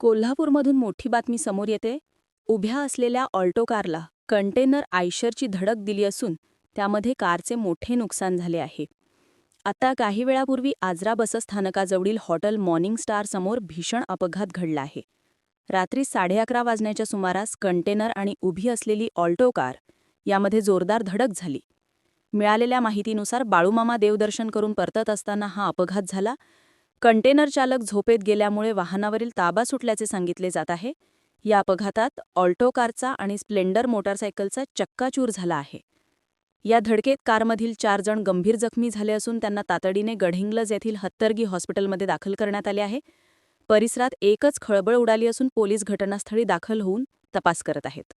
कोल्हापूरमधून मोठी बातमी समोर येते. उभ्या असलेल्या ऑल्टो कारला कंटेनर आयशरची धडक दिली असून त्यामध्ये कारचे मोठे नुकसान झाले आहे. आता काही वेळापूर्वी आजरा बसस्थानकाजवळील हॉटेल मॉर्निंग स्टार समोर भीषण अपघात घडला आहे. रात्री साडे अकरा वाजण्याच्या सुमारास कंटेनर आणि उभी असलेली ऑल्टो कार यामध्ये जोरदार धडक झाली. मिळालेल्या माहितीनुसार बाळूमामा देवदर्शन करून परतत असताना हा अपघात झाला कंटेनर चालक झोपेत गेल्यामुळे वाहनावरील ताबा सुटल्याचे सांगितले जात आहे. या अपघातात ऑल्टो कारचा आणि स्प्लेंडर मोटारसायकलचा चक्काचूर झाला आहे. या धडकेत कारमधील चार जण गंभीर जखमी झाले असून त्यांना तातडीने गढिंग्लज येथील हत्तरगी हॉस्पिटलमध्ये दाखल करण्यात आले आहे. परिसरात एकच खळबळ उडाली असून पोलीस घटनास्थळी दाखल होऊन तपास करत आहेत.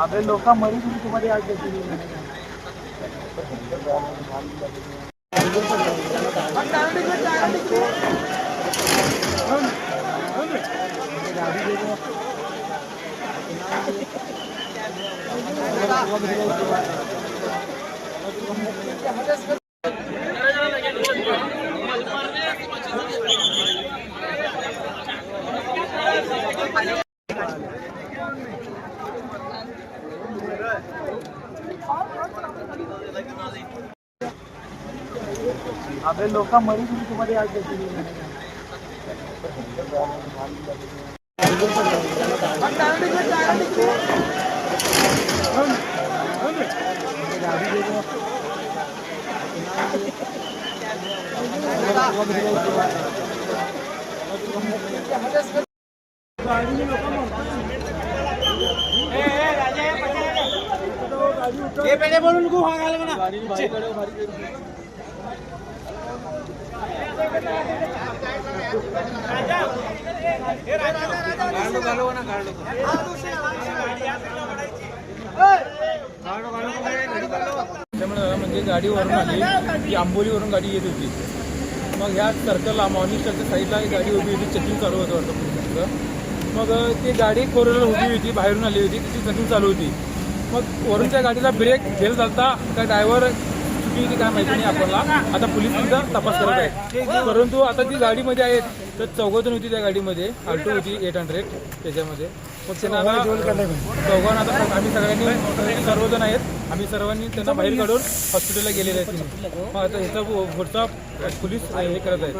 अबे लोक मरीज तुम्हाला आज देतील अबे लोक मरीज तुम्हाला आज देतील ये पहले बोलून को वहां घाल म्हणा. ना त्यामुळे म्हणजे गाडी वरून आली ती आंबोलीवरून गाडी येत होती. मग ह्या सर्कलला मॉर्निंग स्टारच्या साईडला एक गाडी उभी होती चेकिंग चालू होतं वाटतं मग ती गाडी फोर उभी होती बाहेरून आली होती तिची चेकिंग चालू होती. मग वरूनच्या गाडीला ब्रेक फेल झालता का ड्रायव्हर चुकी होती काय माहिती नाही आपल्याला. आता पोलीस सुद्धा तपास करत आहे परंतु आता ती गाडीमध्ये आहेत तर चौघजण होती त्या गाडीमध्ये. आल्टो होती एट हंड्रेड त्याच्यामध्ये. मग त्यांना आता चौघांना आता आम्ही सगळ्यांनी सर्वजण आहेत. आम्ही सर्वांनी त्यांना बाहेर काढून हॉस्पिटलला गेलेले आहेत. मग आता ह्याचा पुढचा पोलीस हे करत आहेत.